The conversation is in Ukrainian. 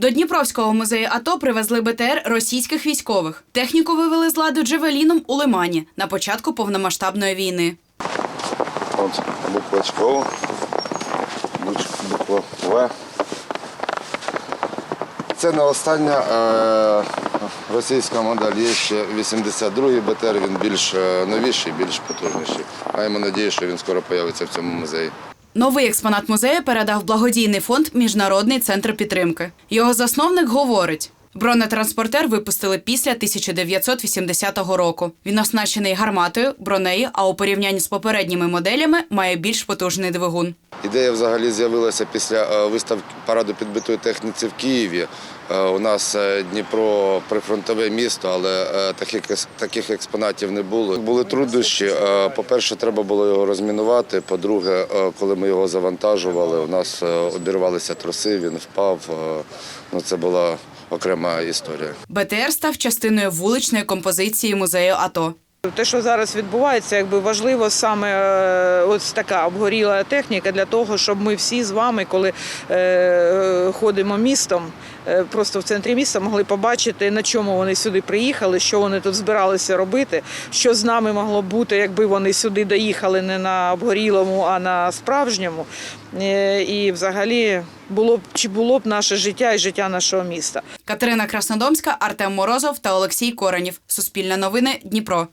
До Дніпровського музею АТО привезли БТР російських військових. Техніку вивели з ладу Джевеліном у Лимані на початку повномасштабної війни. От буквочка О, буква В. Це не остання е, російська модель. Є ще 82-й БТР, він більш е, новіший, більш потужніший. Маємо надію, що він скоро появиться в цьому музеї. Новий експонат музею передав благодійний фонд Міжнародний центр підтримки. Його засновник говорить. Бронетранспортер випустили після 1980 року. Він оснащений гарматою, бронею, а у порівнянні з попередніми моделями має більш потужний двигун. Ідея взагалі з'явилася після е, виставки параду підбитої техніці в Києві. Е, У нас е, Дніпро прифронтове місто, але таких, таких експонатів не було. Були труднощі. По-перше, треба було його розмінувати. По-друге, коли ми його завантажували, у нас обірвалися троси, він впав. Ну, це була окрема історія. БТР став частиною вуличної композиції музею АТО. Те, що зараз відбувається, якби важливо саме е, ось така обгоріла техніка для того, щоб ми всі з вами, коли е, ходимо містом, е, просто в центрі міста, могли побачити, на чому вони сюди приїхали, що вони тут збиралися робити, що з нами могло бути, якби вони сюди доїхали не на обгорілому, а на справжньому. Е, І взагалі було б чи було б наше життя і життя нашого міста. Катерина Краснодомська, Артем Морозов та Олексій Коренів. Суспільне новини Дніпро.